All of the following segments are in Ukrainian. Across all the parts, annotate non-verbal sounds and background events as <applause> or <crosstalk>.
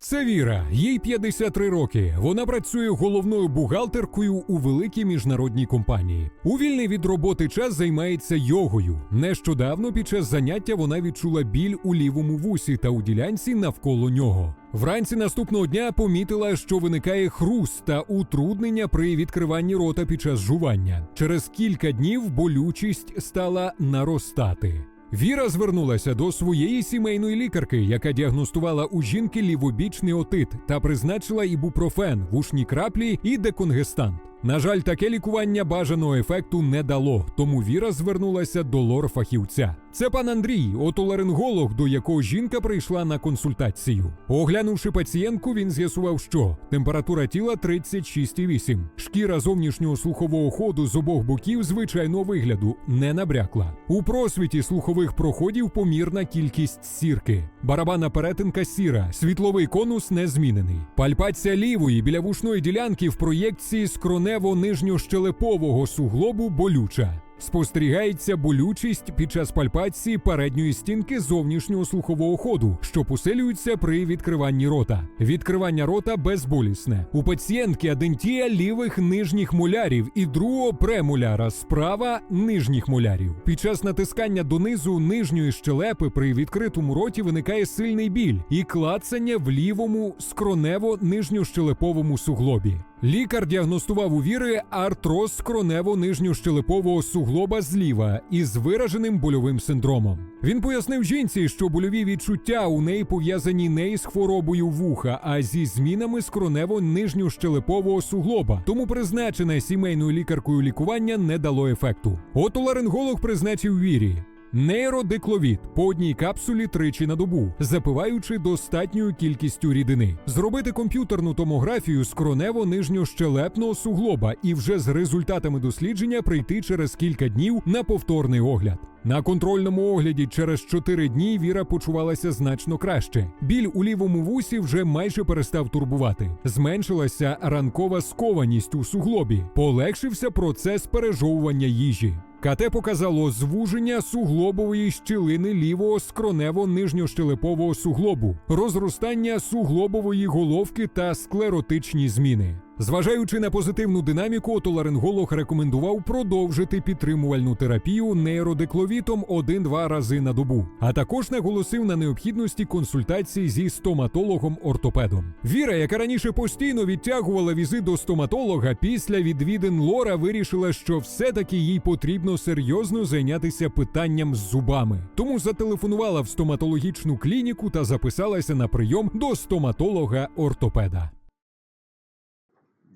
Це Віра, їй 53 роки. Вона працює головною бухгалтеркою у великій міжнародній компанії. У вільний від роботи час займається йогою. Нещодавно під час заняття вона відчула біль у лівому вусі та у ділянці навколо нього. Вранці наступного дня помітила, що виникає хруст та утруднення при відкриванні рота під час жування. Через кілька днів болючість стала наростати. Віра звернулася до своєї сімейної лікарки, яка діагностувала у жінки лівобічний отит та призначила ібупрофен, вушні краплі і деконгестант. На жаль, таке лікування бажаного ефекту не дало, тому Віра звернулася до лор-фахівця. Це пан Андрій, отоларинголог, до якого жінка прийшла на консультацію. Оглянувши пацієнтку, він з'ясував, що температура тіла 36,8. Шкіра зовнішнього слухового ходу з обох боків звичайного вигляду не набрякла. У просвіті слухових проходів помірна кількість сірки. Барабанна перетинка сіра, світловий конус не змінений. Пальпація лівої біля вушної ділянки в проєкції скронево-нижньощелепового суглобу болюча. Спостерігається болючість під час пальпації передньої стінки зовнішнього слухового ходу, що посилюється при відкриванні рота. Відкривання рота безболісне. У пацієнтки адентія лівих нижніх молярів і другого премоляра справа нижніх молярів. Під час натискання донизу нижньої щелепи при відкритому роті виникає сильний біль і клацання в лівому скронево-нижньощелеповому суглобі. Лікар діагностував у віри артроз скронево-нижньощелепового суглоба зліва із вираженим больовим синдромом. Він пояснив жінці, що больові відчуття у неї пов'язані не із хворобою вуха, а зі змінами скронево-нижньощелепового суглоба. Тому призначене сімейною лікаркою лікування не дало ефекту. Отоларинголог призначив вірі. Нейродикловід по одній капсулі тричі на добу, запиваючи достатньою кількістю рідини, зробити комп'ютерну томографію скронево-нижньощелепного суглоба і вже з результатами дослідження прийти через кілька днів на повторний огляд. На контрольному огляді через 4 дні Віра почувалася значно краще. Біль у лівому вусі вже майже перестав турбувати. Зменшилася ранкова скованість у суглобі, полегшився процес пережовування їжі. КТ показало звуження суглобової щілини лівого скронево-нижньощелепового суглобу, розростання суглобової головки та склеротичні зміни. Зважаючи на позитивну динаміку, отоларинголог рекомендував продовжити підтримувальну терапію нейродекловітом 1-2 рази на добу, а також наголосив на необхідності консультації зі стоматологом-ортопедом. Віра, яка раніше постійно відтягувала візит до стоматолога, після відвідин Лора вирішила, що все-таки їй потрібно серйозно зайнятися питанням з зубами. Тому зателефонувала в стоматологічну клініку та записалася на прийом до стоматолога-ортопеда.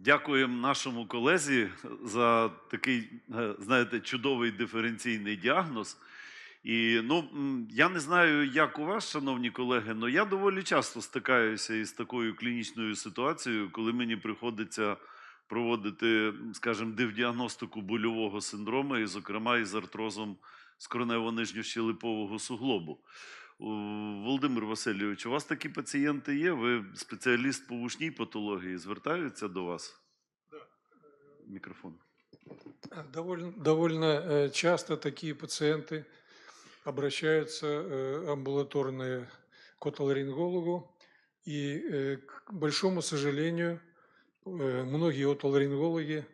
Дякуємо нашому колезі за такий, е, знаєте, чудовий диференційний діагноз. І ну, я не знаю, як у вас, шановні колеги, але я доволі часто стикаюся із такою клінічною ситуацією, коли мені приходиться проводити, скажімо, дивдіагностику больового синдрому, і, зокрема, із артрозом скронево-нижньощелепового суглобу. О, Володимир Васильович, у вас такі пацієнти є? Ви спеціаліст по вушній патології, звертаються до вас? Мікрофон. Довольно, довольно э, часто такие пациенты обращаются э, амбулаторные к отоларингологу. И, э, к большому сожалению, э, многие отоларингологи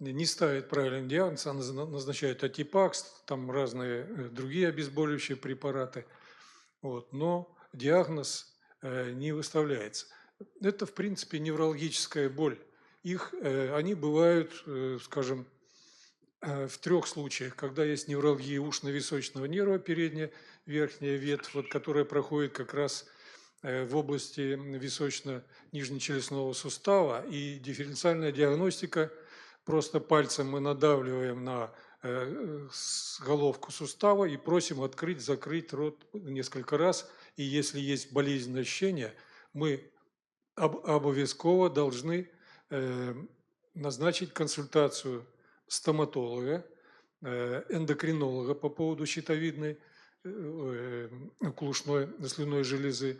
не ставят правильный диагноз, а назна- назначают атипакс, там разные э, другие обезболивающие препараты. Вот, но диагноз э, не выставляется. Это, в принципе, неврологическая боль. Их, э, они бывают, э, скажем, в трех случаях, когда есть невралгия ушно-височного нерва, передняя верхняя ветвь, вот, которая проходит как раз в области височно-нижнечелюстного сустава, и дифференциальная диагностика, просто пальцем мы надавливаем на головку сустава и просим открыть, закрыть рот несколько раз, и если есть болезненное ощущение, мы об- обовязково должны э, назначить консультацию стоматолога, э, эндокринолога по поводу щитовидной э, э, клушной слюной железы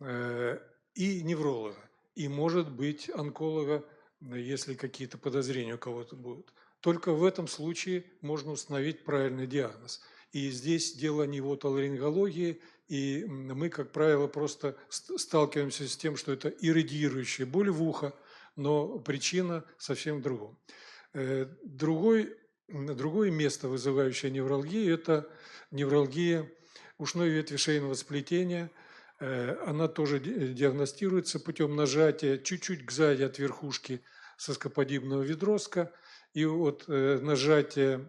э, и невролога. И, может быть, онколога, э, если какие-то подозрения у кого-то будут. Только в этом случае можно установить правильный диагноз. И здесь дело не в отоларингологии, и мы, как правило, просто ст- сталкиваемся с тем, что это иррадиирующая боль в ухо, но причина совсем в другом. Э, Другой, другое место, вызывающее невралгию, это невралгия ушной ветви шейного сплетения. Э, Она тоже ди- диагностируется путем нажатия чуть-чуть сзади от верхушки соскоподобного ведроска. И вот э, нажатие,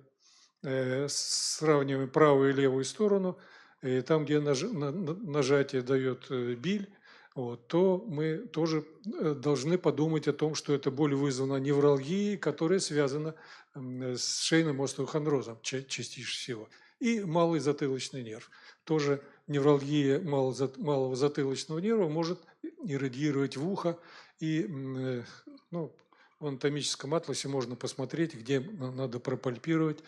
э, сравниваем правую и левую сторону, э, там, где наж- на- на- нажатие дает э, биль, вот, то мы тоже должны подумать о том, что эта боль вызвана невралгией, которая связана с шейным остеохондрозом ча- частично всего. И малый затылочный нерв. Тоже невралгия малого зат- малого затылочного нерва может иррадиировать в ухо. И ну, в анатомическом атласе можно посмотреть, где на- надо пропальпировать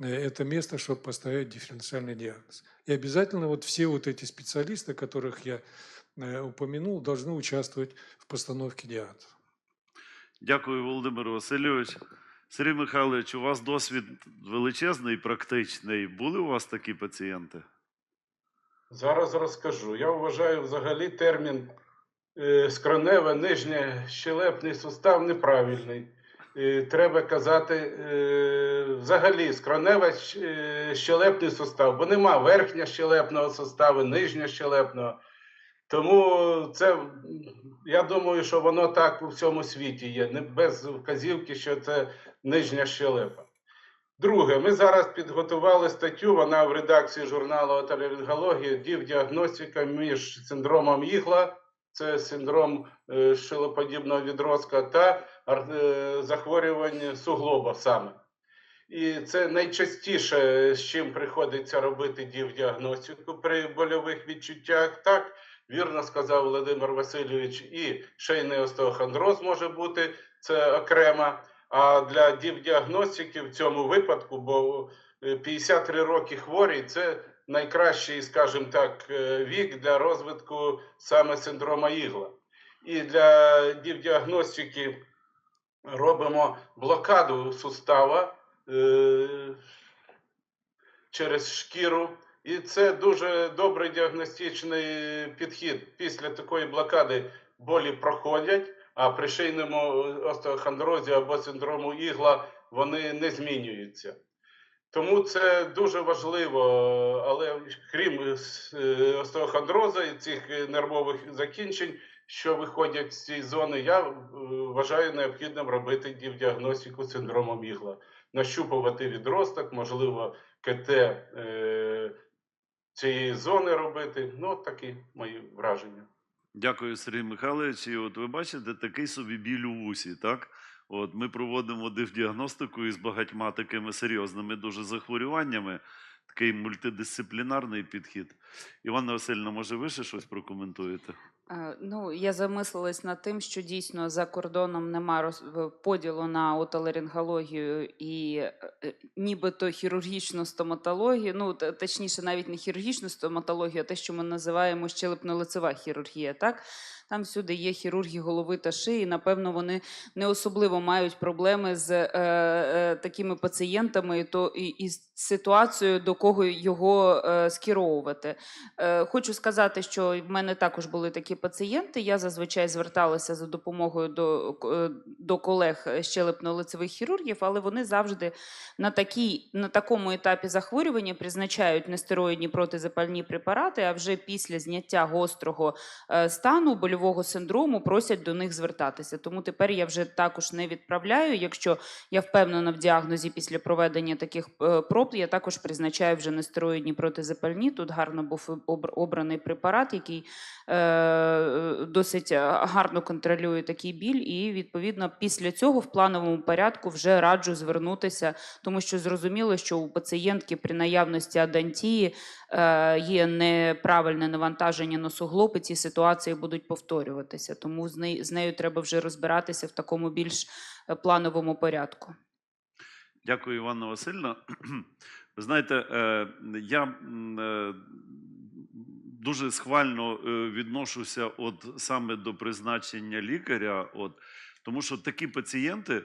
э, это место, чтобы поставить дифференциальный диагноз. И обязательно вот все вот эти специалисты, которых я э, упомянул, должны участвовать в постановке диагноза. Дякую, Володимир Васильович. Сергій Михайлович, у вас досвід величезний, практичний. Були у вас такі пацієнти? Зараз розкажу. Я вважаю взагалі термін е, скроневе нижнє щелепний сустав неправильний. Е, Треба казати е, взагалі скроневе щелепний сустав, бо нема верхнього щелепного суставу, нижнього щелепного. Тому це, я думаю, що воно так у всьому світі є, не без вказівки, що це нижня щелепа. Друге, ми зараз підготували статтю, вона в редакції журналу «Отоларингологія», діагностика між синдромом Ігла, це синдром е, шилоподібного відростка, та е, захворювання суглоба саме. І це найчастіше, з чим приходиться робити діагностику при больових відчуттях. Так, вірно сказав Володимир Васильович, і шейний остеохондроз може бути, це окремо. А для діагностики в цьому випадку, бо е, 53 роки хворий це найкращий, скажімо так, е, вік для розвитку саме синдрома Ігла. І для діагностики робимо блокаду сустава е, через шкіру. І це дуже добрий діагностичний підхід. Після такої блокади болі проходять, а при шийному остеохондрозі або синдрому ігла вони не змінюються. Тому це дуже важливо, але крім е, остеохондрозу і цих е, нервових закінчень, що виходять з цієї зони, я е, вважаю необхідним робити діагностику синдрому ігла. Нащупувати відросток, можливо, КТ е, цієї зони робити. Ну, такі мої враження. Дякую, Сергій Михайлович. І от ви бачите, такий собі біль у вусі, так? От ми проводимо діагностику із багатьма такими серйозними дуже захворюваннями, такий мультидисциплінарний підхід. Івана Васильівна, може, ви ще щось прокоментуєте? Е, Ну, я замислилась над тим, що дійсно за кордоном нема роз- поділу на отоларингологію і е, е, нібито хірургічну стоматологію. Ну, точніше, навіть не хірургічну стоматологію, а те, що ми називаємо щелепно-лицева хірургія. Так? Там всюди є хірурги голови та шиї. Напевно, вони не особливо мають проблеми з е, е, такими пацієнтами то, і, і ситуацією, до кого його е, скеровувати. Е, Хочу сказати, що в мене також були такі пацієнти. Я зазвичай зверталася за допомогою до, е, до колег щелепно-лицевих хірургів, але вони завжди на, такій, на такому етапі захворювання призначають нестероїдні протизапальні препарати, а вже після зняття гострого е, стану больового синдрому просять до них звертатися. Тому тепер я вже також не відправляю. Якщо я впевнена в діагнозі після проведення таких е, проб, я також призначаю вже нестероїдні протизапальні. Тут гарно був обраний препарат, який е, досить е, гарно контролює такий біль. І відповідно після цього в плановому порядку вже раджу звернутися, тому що зрозуміло, що у пацієнтки при наявності адантії е, є неправильне навантаження на і ці ситуації будуть повторюватися. Тому з нею, треба вже розбиратися в такому більш е, плановому порядку. Дякую, Іванна Васильівна. <clears throat> Ви знаєте, е, я е, дуже схвально е, відношуся от саме до призначення лікаря, от, тому що такі пацієнти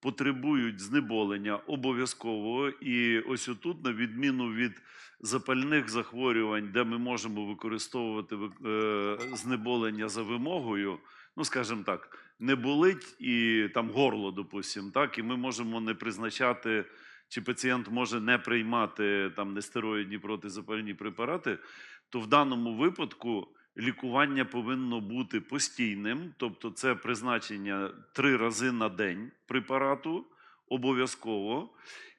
потребують знеболення обов'язково. І ось отут, на відміну від запальних захворювань, де ми можемо використовувати е, знеболення за вимогою, ну скажімо так, не болить і там горло, допустимо, так, і ми можемо не призначати, чи пацієнт може не приймати там нестероїдні протизапальні препарати, то в даному випадку лікування повинно бути постійним, тобто це призначення три рази на день препарату обов'язково,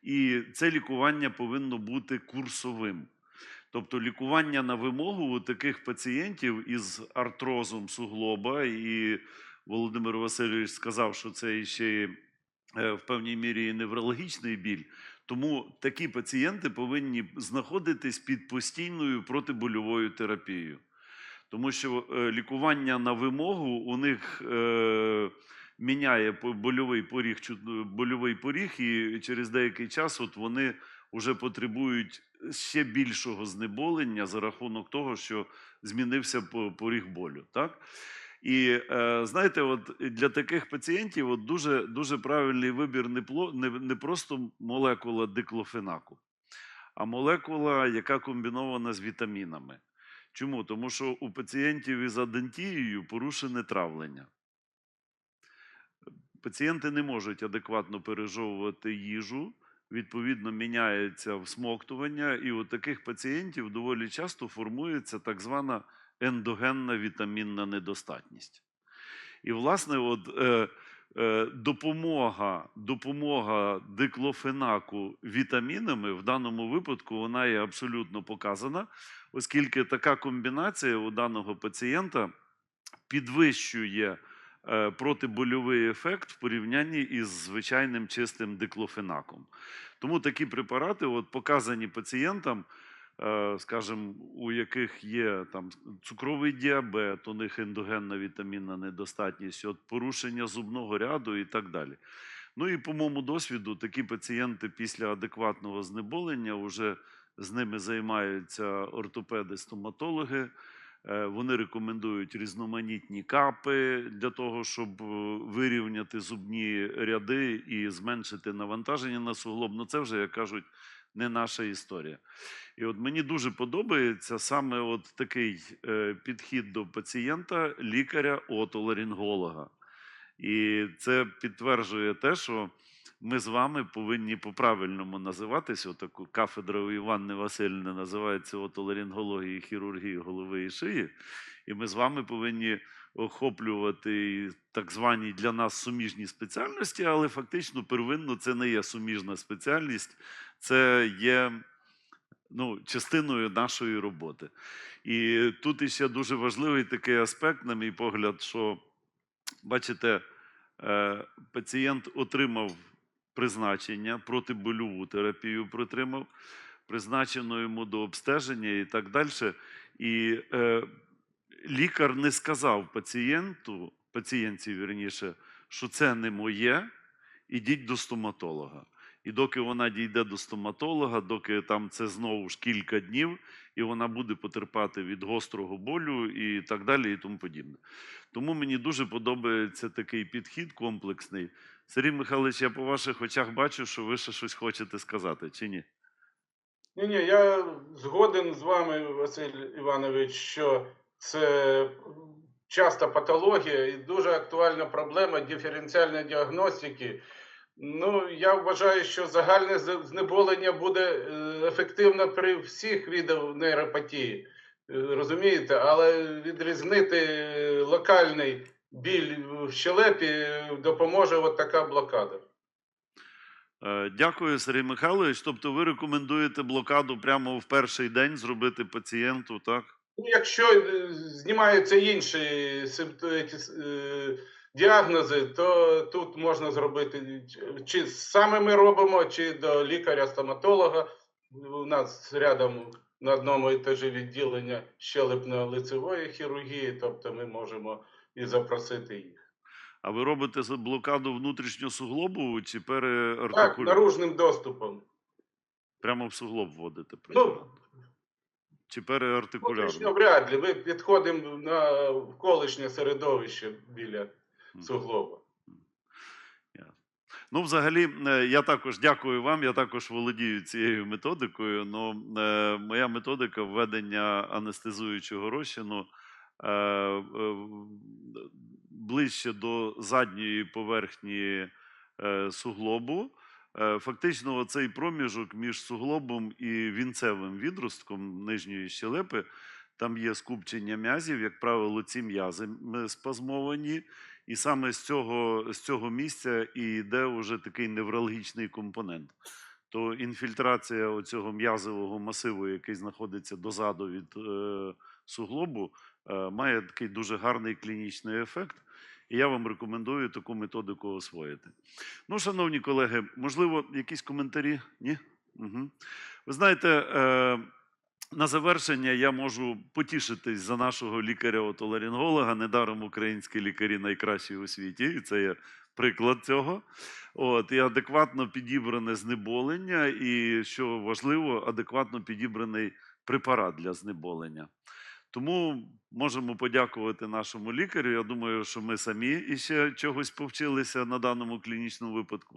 і це лікування повинно бути курсовим. Тобто лікування на вимогу у таких пацієнтів із артрозом суглоба, і Володимир Васильович сказав, що це ще в певній мірі і неврологічний біль. Тому такі пацієнти повинні знаходитись під постійною протибольовою терапією. Тому що е, лікування на вимогу у них е, міняє больовий поріг, больовий поріг, і через деякий час от вони вже потребують ще більшого знеболення за рахунок того, що змінився поріг болю. Так? І е, знаєте, от для таких пацієнтів от дуже, дуже правильний вибір не, пло, не, не просто молекула диклофенаку, а молекула, яка комбінована з вітамінами. Чому? Тому що у пацієнтів із адентією порушене травлення. Пацієнти не можуть адекватно пережовувати їжу, відповідно, міняється всмоктування, і у таких пацієнтів доволі часто формується так звана ендогенна вітамінна недостатність. І, власне, от, е, е, допомога, допомога диклофенаку вітамінами в даному випадку вона є абсолютно показана, оскільки така комбінація у даного пацієнта підвищує е, протибольовий ефект в порівнянні із звичайним чистим диклофенаком. Тому такі препарати от, показані пацієнтам, скажімо, у яких є там цукровий діабет, у них ендогенна вітамінна недостатність, от, порушення зубного ряду і так далі. Ну і по моєму досвіду, такі пацієнти після адекватного знеболення вже з ними займаються ортопеди, стоматологи. Е, Вони рекомендують різноманітні капи для того, щоб е, вирівняти зубні ряди і зменшити навантаження на суглоб. Ну це вже, як кажуть, не наша історія. І от мені дуже подобається саме от такий е, підхід до пацієнта лікаря-отоларинголога. І це підтверджує те, що ми з вами повинні по-правильному називатися. Отаку кафедра у Іванни Васильівни називається отоларингології і хірургії голови і шиї. І ми з вами повинні охоплювати так звані для нас суміжні спеціальності, але фактично первинно це не є суміжна спеціальність, це є ну, частиною нашої роботи. І тут іще дуже важливий такий аспект, на мій погляд, що бачите, е, пацієнт отримав призначення, протибольову терапію притримав, призначено йому до обстеження і так далі. І е, лікар не сказав пацієнту, пацієнтці, вірніше, що це не моє, ідіть до стоматолога. І доки вона дійде до стоматолога, доки там це знову ж кілька днів, і вона буде потерпати від гострого болю і так далі, і тому подібне. Тому мені дуже подобається такий підхід комплексний. Сергій Михайлович, я по ваших очах бачу, що ви ще щось хочете сказати, чи ні? Ні, ні, я згоден з вами, Василь Іванович, що це часта патологія і дуже актуальна проблема диференціальної діагностики. Ну, я вважаю, що загальне знеболення буде е, ефективно при всіх видах нейропатії. Е, Розумієте, але відрізнити локальний біль в щелепі допоможе от така блокада. Е, Дякую, Сергій Михайлович. Тобто ви рекомендуєте блокаду прямо в перший день зробити пацієнту, так? Ну, якщо е, знімаються інші с- е, діагнози, то тут можна зробити чи- саме ми робимо, чи до лікаря-стоматолога. У нас рядом на одному етажі відділення щелепно-лицевої хірургії, тобто ми можемо і запросити їх. А ви робите блокаду внутрішньосуглобову чи Так, наружним доступом. Прямо в суглоб вводите Ну? Чи переартикулярно? Внутрішньо вряд ли. Ми підходимо на колишнє середовище біля суглоба. Ну, взагалі, е, я також дякую вам. Я також володію цією методикою. Ну, е, моя методика введення анестезуючого розчину е, ближче до задньої поверхні суглобу. Е, Фактично, цей проміжок між суглобом і вінцевим відростком нижньої щелепи, там є скупчення м'язів, як правило, ці м'язи спазмовані. І саме з цього, з цього місця і йде вже такий невралгічний компонент. То інфільтрація оцього м'язового масиву, який знаходиться дозаду від е, суглобу, е, має такий дуже гарний клінічний ефект. І я вам рекомендую таку методику освоїти. Ну, шановні колеги, можливо, якісь коментарі? Ні? Угу. Ви знаєте, е, на завершення я можу потішитись за нашого лікаря-отоларинголога. Недаром українські лікарі найкращі у світі, і це є приклад цього. От, і адекватно підібране знеболення, і що важливо, адекватно підібраний препарат для знеболення. Тому можемо подякувати нашому лікарю. Я думаю, що ми самі іще чогось повчилися на даному клінічному випадку.